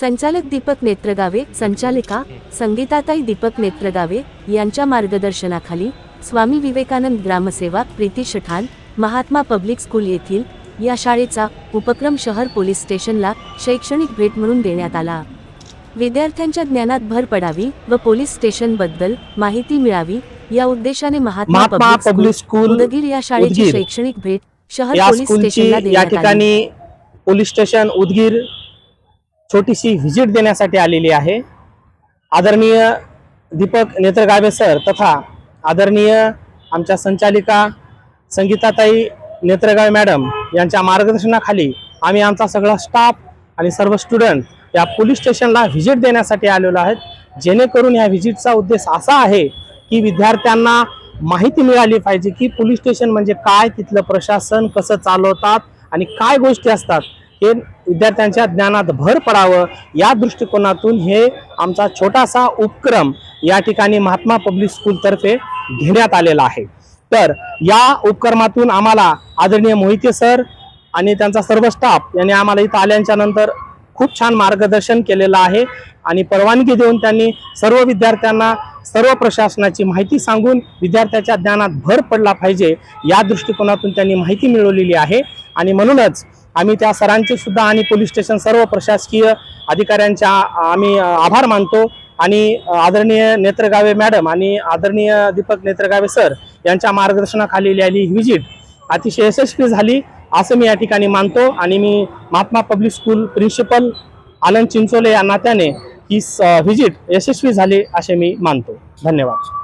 संचालक दीपक नेत्रगावे संचालिका संगीताताई दीपक नेत्रगावे यांच्या मार्गदर्शनाखाली स्वामी विवेकानंद ग्रामसेवा प्रीती शठान महात्मा पब्लिक स्कूल येथील या शाळेचा उपक्रम शहर पोलीस स्टेशनला शैक्षणिक भेट म्हणून देण्यात आला. विद्यार्थ्यांच्या ज्ञानात भर पडावी व पोलीस स्टेशनबद्दल माहिती मिळावी या उद्देशाने महात्मा पब्लिक स्कूल उदगीर या शाळेची शैक्षणिक भेट शहर पोलीस स्टेशनला देण्यात आली. ठिकाणी पोलीस स्टेशन उदगीर छोटीशी व्हिजिट देण्यासाठी आलेली आहे. आदरणीय दीपक नेत्रगावे सर तथा आदरणीय आमच्या संचालिका संगीताताई नेत्रगावे मॅडम यांच्या मार्गदर्शनाखाली आम्ही आमचा सगळा स्टाफ आणि सर्व स्टुडंट या पोलीस स्टेशनला व्हिजिट देण्यासाठी आलेलो आहेत. जेणेकरून या व्हिजिटचा उद्देश असा आहे की विद्यार्थ्यांना माहिती मिळाली पाहिजे की पोलीस स्टेशन म्हणजे काय तिथलं प्रशासन कसं चालवतात आणि काय गोष्टी असतात. हे विद्यार्थ्यांच्या ज्ञानात भर पडावं या दृष्टिकोनातून हे आमचा छोटासा उपक्रम या ठिकाणी महात्मा पब्लिक स्कूलतर्फे घेण्यात आलेला आहे. तर या उपक्रमातून आम्हाला आदरणीय मोहिते सर आणि त्यांचा सर्व स्टाफ यांनी आम्हाला इथं आल्याच्यानंतर खूप छान मार्गदर्शन केलेलं आहे आणि परवानगी देऊन त्यांनी सर्व विद्यार्थ्यांना सर्व प्रशासनाची माहिती सांगून विद्यार्थ्याच्या ज्ञानात भर पडला पाहिजे या दृष्टिकोनातून त्यांनी माहिती मिळवलेली आहे. आणि म्हणूनच आम्ही त्या सरांचे सुद्धा आणि पोलीस स्टेशन सर्व प्रशासकीय अधिकाऱ्यांच्या आम्ही आभार मानतो. आणि आदरणीय नेत्रगावे मॅडम आणि आदरणीय दीपक नेत्रगावे सर यांच्या मार्गदर्शनाखाली लिहिली ही व्हिजिट अतिशय यशस्वी झाली असं मी या ठिकाणी मानतो. आणि मी Mahatma public school principal Anand Chinchole या नात्याने ही व्हिजिट यशस्वी झाली असे मी मानतो. धन्यवाद.